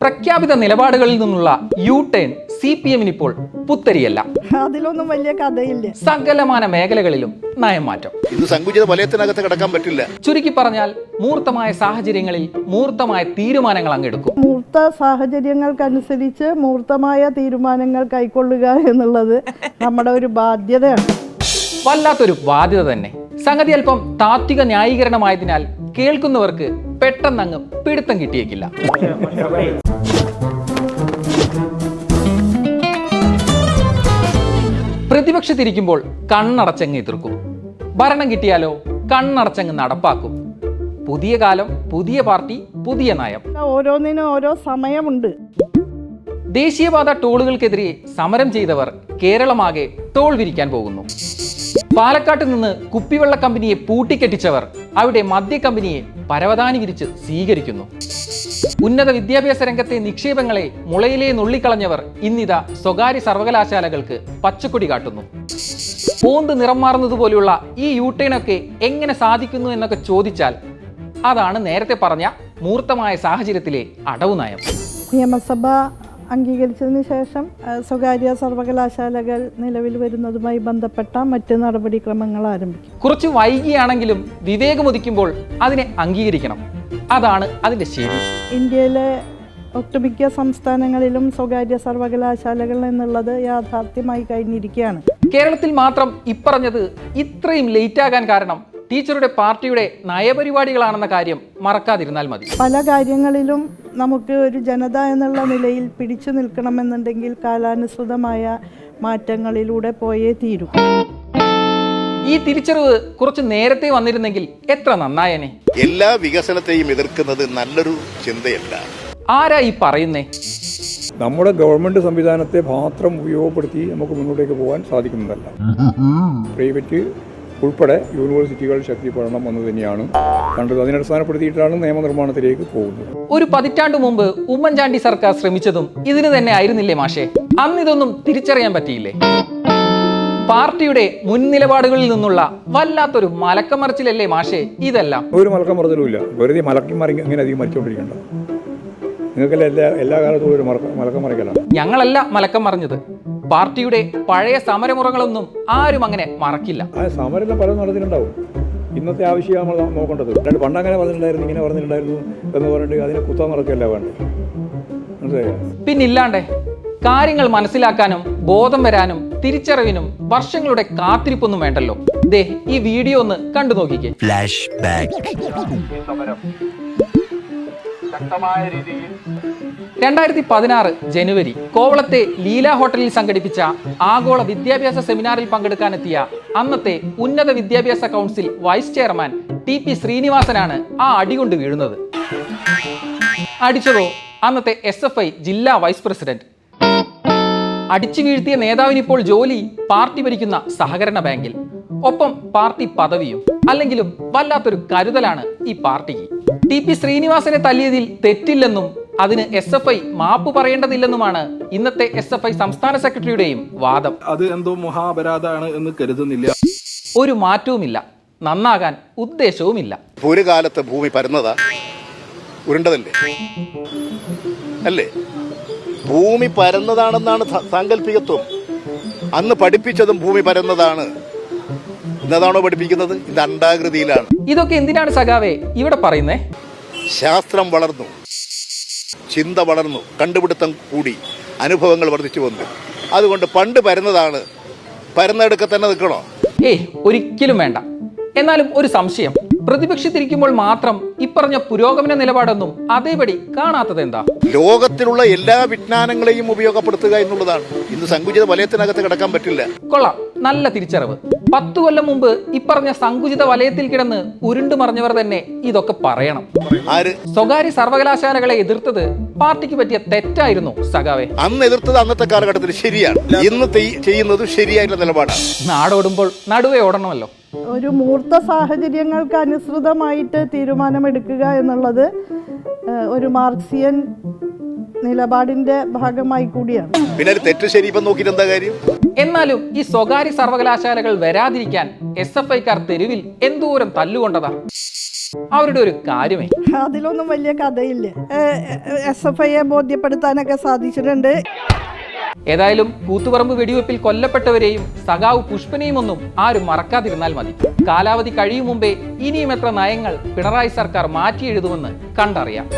പ്രഖ്യാപിത നിലപാടുകളിൽ നിന്നുള്ള യു ടേൺ സി പി എമ്മിന് ഇപ്പോൾ പുത്തരിയല്ല. അതിലൊന്നും വലിയ കഥയില്ല. സകലമാന മേഖലകളിലും നയംമാറ്റം. ഇത് സങ്കുചിത വലയത്തിനകത്ത് കിടക്കാൻ പറ്റില്ല. ചുരുക്കി പറഞ്ഞാൽ മൂർത്തമായ സാഹചര്യങ്ങളിൽ മൂർത്തമായ തീരുമാനങ്ങൾ അങ്ങെടുക്കും മൂർത്ത സാഹചര്യങ്ങൾക്കനുസരിച്ച് മൂർത്തമായ തീരുമാനങ്ങൾ കൈക്കൊള്ളുക എന്നുള്ളത് നമ്മുടെ ഒരു ബാധ്യതയാണ്. വല്ലാത്തൊരു ബാധ്യത തന്നെ. സംഗതി അല്പം താത്വിക ന്യായീകരണമായതിനാൽ കേൾക്കുന്നവർക്ക് പെട്ടെന്നങ്ങ് പിടുത്തം കിട്ടിയേക്കില്ല. പ്രതിപക്ഷത്തിരിക്കുമ്പോൾ കണ്ണടച്ചങ്ങ് എതിർക്കും. ഭരണം കിട്ടിയാലോ കണ്ണടച്ചങ്ങ് നടപ്പാക്കും. പുതിയ കാലം പുതിയ പാർട്ടി പുതിയ നയം. ഓരോന്നിനും ഓരോ സമയമുണ്ട്. ദേശീയപാത ടോളുകൾക്കെതിരെ സമരം ചെയ്തവർ കേരളമാകെ ടോൾ വിരിക്കാൻ പോകുന്നു. പാലക്കാട്ട് നിന്ന് കുപ്പിവെള്ള കമ്പനിയെ പൂട്ടിക്കെട്ടിച്ചവർ അവിടെ മദ്യ കമ്പനിയെ പരവതാനി വിരിച്ച് സ്വീകരിക്കുന്നു. ഉന്നത വിദ്യാഭ്യാസ രംഗത്തെ നിക്ഷേപങ്ങളെ മുളയിലെ നുള്ളിക്കളഞ്ഞവർ ഇന്നിതാ സ്വകാര്യ സർവകലാശാലകൾക്ക് പച്ചക്കൊടി കാട്ടുന്നു. പോന്ത് നിറം മാറുന്നതുപോലെയുള്ള ഈ യൂട്ടേണൊക്കെ എങ്ങനെ സാധിക്കുന്നു എന്നൊക്കെ ചോദിച്ചാൽ അതാണ് നേരത്തെ പറഞ്ഞ മൂർത്തമായ സാഹചര്യത്തിലെ അടവ് നയം നിയമസഭ അംഗീകരിച്ചതിന് ശേഷം സ്വകാര്യ സർവകലാശാലകൾ നിലവിൽ വരുന്നതുമായി ബന്ധപ്പെട്ട മറ്റ് നടപടിക്രമങ്ങൾ ആരംഭിക്കും. കുറച്ച് വൈകിയാണെങ്കിലും വിവേകമൊതിക്കുമ്പോൾ അതിനെ അംഗീകരിക്കണം. അതാണ് അതിന്റെ ശരി ഇന്ത്യയിലെ ഒട്ടുമിക്ക സംസ്ഥാനങ്ങളിലും സ്വകാര്യ സർവകലാശാലകൾ എന്നുള്ളത് യാഥാർത്ഥ്യമായി കഴിഞ്ഞിരിക്കുകയാണ്. കേരളത്തിൽ മാത്രം ഇപ്പറഞ്ഞത് ഇത്രയും ലേറ്റ് ആകാൻ കാരണം ടീച്ചറുടെ പാർട്ടിയുടെ നയപരിപാടികളാണെന്ന കാര്യം മറക്കാതിരുന്നാൽ മതി. പല കാര്യങ്ങളിലും നമുക്ക് ഒരു ജനത എന്നുള്ള നിലയിൽ പിടിച്ചു നിൽക്കണമെന്നുണ്ടെങ്കിൽ കാലാനുസൃതമായ മാറ്റങ്ങളിലൂടെ പോയേ തീരൂ. ഈ തിരിച്ചറിവ് കുറച്ച് നേരത്തെ വന്നിരുന്നെങ്കിൽ എത്ര നന്നായനെ? എല്ലാ വികസനത്തെയും എതിർക്കുന്നത് നല്ലൊരു ചിന്തയല്ല. ആരാ ഈ പറയുന്നേ? നമ്മുടെ ഗവൺമെന്റ് സംവിധാനത്തെ മാത്രം ഉപയോഗപ്പെടുത്തി നമുക്ക് മുന്നോട്ടേക്ക് പോകാൻ സാധിക്കുന്നതല്ല. പ്രൈവറ്റ് ഉൾപ്പെടെ യൂണിവേഴ്സിറ്റികൾ ശക്തിപ്പെടണം എന്ന് തന്നെയാണ്. കണ്ടത് അതിനടിസ്ഥാനപ്പെടുത്തിയിട്ടാണ് നിയമനിർമ്മാണത്തിലേക്ക് പോകുന്നത്. ഒരു പതിറ്റാണ്ട് മുമ്പ് ഉമ്മൻചാണ്ടി സർക്കാർ ശ്രമിച്ചതും ഇതിന് തന്നെ ആയിരുന്നില്ലേ മാഷേ? അന്ന് ഇതൊന്നും തിരിച്ചറിയാൻ പറ്റിയില്ലേ? പാർട്ടിയുടെ മുൻ നിലപാടുകളിൽ നിന്നുള്ള വല്ലാത്തൊരു മലക്കമറിച്ചിലല്ലേ മാഷേ ഇതെല്ലാം? ഒരു മലക്കമറിച്ചിലുമില്ല വെറുതെ മലക്കി അങ്ങനെ അധികം മരിച്ചോണ്ടിരിക്കണ്ട. നിങ്ങൾക്കെല്ലാം എല്ലാ എല്ലാ കാലത്തും ഒരു മലക്കം മറിക്കലാണ് ഞങ്ങളല്ല മലക്കം മറിഞ്ഞത്. പാർട്ടിയുടെ പഴയ സമരമുറകളൊന്നും ആരും അങ്ങനെ മറക്കില്ല. ആ സമരം പലതും നടത്തിയിട്ടുണ്ടാവും ഇന്നത്തെ ആവശ്യം നമ്മൾ നോക്കേണ്ടത്. രണ്ട് പണ്ട് അങ്ങനെ പറഞ്ഞിട്ടുണ്ടായിരുന്നു ഇങ്ങനെ പറഞ്ഞിട്ടുണ്ടായിരുന്നു എന്ന് പറഞ്ഞിട്ട് അതിനെ കുത്താൻ നടക്കുകയല്ല വേണ്ടത്. മനസ്സിലായോ? പിന്നില്ലാണ്ടേ കാര്യങ്ങൾ മനസ്സിലാക്കാനും ബോധം വരാനും തിരിച്ചറിവിനും വർഷങ്ങളുടെ കാത്തിരിപ്പൊന്നും വേണ്ടല്ലോ. ദേ ഈ വീഡിയോ ഒന്ന് കണ്ടു നോക്കിക്കേ. രണ്ടായിരത്തി പതിനാറ് ജനുവരി കോവളത്തെ ലീല ഹോട്ടലിൽ സംഘടിപ്പിച്ച ആഗോള വിദ്യാഭ്യാസ സെമിനാറിൽ പങ്കെടുക്കാനെത്തിയ അന്നത്തെ ഉന്നത വിദ്യാഭ്യാസ council vice chairman T P ശ്രീനിവാസനാണ് ആ അടികൊണ്ട് വീഴുന്നത്. അടിച്ചതോ? അന്നത്തെ എസ് എഫ് ഐ ജില്ലാ വൈസ് പ്രസിഡന്റ്. അടിച്ചു വീഴ്ത്തിയ നേതാവിനിപ്പോൾ ജോലി പാർട്ടി ഭരിക്കുന്ന സഹകരണ ബാങ്കിൽ. ഒപ്പം പാർട്ടി പദവിയും. അല്ലെങ്കിലും വല്ലാത്തൊരു കരുതലാണ് ഈ പാർട്ടിക്ക് ടി പി ശ്രീനിവാസനെ തല്ലിയതിൽ തെറ്റില്ലെന്നും അതിന് എസ് എഫ് ഐ മാപ്പ് പറയേണ്ടതില്ലെന്നുമാണ് ഇന്നത്തെ എസ് എഫ് ഐ സംസ്ഥാന സെക്രട്ടറിയുടെയും വാദം. അത് എന്തോ മഹാപരാധാണ് എന്ന് കരുതുന്നില്ല. ഒരു മാറ്റവുമില്ല. നന്നാകാൻ ഉദ്ദേശവുമില്ല. ഒരു കാലത്ത് ഭൂമി പരന്നതാ ഉരുണ്ടതല്ലേ? അല്ലേ? ഭൂമി പരന്നതാണെന്നാണ് സാങ്കല്പികത്വം. അന്ന് പഠിപ്പിച്ചതും ഭൂമി പരന്നതാണ്. ഇന്നതാണോ പഠിപ്പിക്കുന്നത്? ഇത് അണ്ടാകൃതിയിലാണ് ഇതൊക്കെ എന്തിനാണ് സഖാവേ? ഇവിടെ പറയുന്നേ. ശാസ്ത്രം വളർന്നു. ചിന്ത വളർന്നു. കണ്ടുപിടുത്തം കൂടി. അനുഭവങ്ങൾ വർദ്ധിച്ചു വന്നു. അതുകൊണ്ട് പണ്ട് പരന്നതാണ്. പരന്നെടുക്ക തന്നെ നിൽക്കണോ? ഏയ് ഒരിക്കലും വേണ്ട. എന്നാലും ഒരു സംശയം. പ്രതിപക്ഷത്തിരിക്കുമ്പോൾ മാത്രം ഇപ്പറഞ്ഞ പുരോഗമന നിലപാടൊന്നും അതേപടി കാണാത്തത് എന്താ? ലോകത്തിലുള്ള എല്ലാ വിജ്ഞാനങ്ങളെയും ഉപയോഗപ്പെടുത്തുക എന്നുള്ളതാണ്. ഇന്ന് സങ്കുചിത വലയത്തിനകത്ത് കിടക്കാൻ പറ്റില്ല. കൊള്ളാം. നല്ല തിരിച്ചറിവ്. പത്തു കൊല്ലം മുമ്പ് ഇപ്പറഞ്ഞ സങ്കുചിത വലയത്തിൽ കിടന്ന് ഉരുണ്ടു മറിഞ്ഞവർ തന്നെ ഇതൊക്കെ പറയണം. ആര്? സ്വകാര്യ സർവകലാശാലകളെ എതിർത്തത് പാർട്ടിക്ക് പറ്റിയ തെറ്റായിരുന്നു സഖാവെ. അന്ന് എതിർത്തത് അന്നത്തെ കാലഘട്ടത്തിൽ ശരിയാണ്. ഇന്ന് ചെയ്യുന്നത് ശരിയായിട്ടുള്ള നിലപാടാണ്. നാടോടുമ്പോൾ നടുവേ ഓടണമല്ലോ. ഒരു മൂർത്ത സാഹചര്യങ്ങൾക്ക് അനുസൃതമായിട്ട് തീരുമാനമെടുക്കുക എന്നുള്ളത് ഒരു മാർക്സിയൻ നിലപാടിന്റെ ഭാഗമായി കൂടിയാണ്. പിന്നെ തെറ്റ് ശരി ഇപ്പം നോക്കിയിട്ട് എന്താ കാര്യം? എന്നാലും ഈ സ്വകാര്യ സർവകലാശാലകൾ വരാതിരിക്കാൻ എസ് എഫ് ഐക്കാർ തെരുവിൽ എന്തോരം തല്ലുകൊണ്ടതാ? അവരുടെ ഒരു കാര്യമേ. അതിലൊന്നും വലിയ കഥയില്ല. എസ് എഫ് ഐയെ ബോധ്യപ്പെടുത്താനൊക്കെ സാധിച്ചിട്ടുണ്ട്. ഏതായാലും കൂത്തുപറമ്പ് വെടിവെപ്പിൽ കൊല്ലപ്പെട്ടവരെയും സഖാവ് പുഷ്പനെയും ഒന്നും ആരും മറക്കാതിരുന്നാൽ മതി. കാലാവധി കഴിയും മുമ്പേ ഇനിയും എത്ര നയങ്ങൾ പിണറായി സർക്കാർ മാറ്റിയെഴുതുമെന്ന് കണ്ടറിയാം.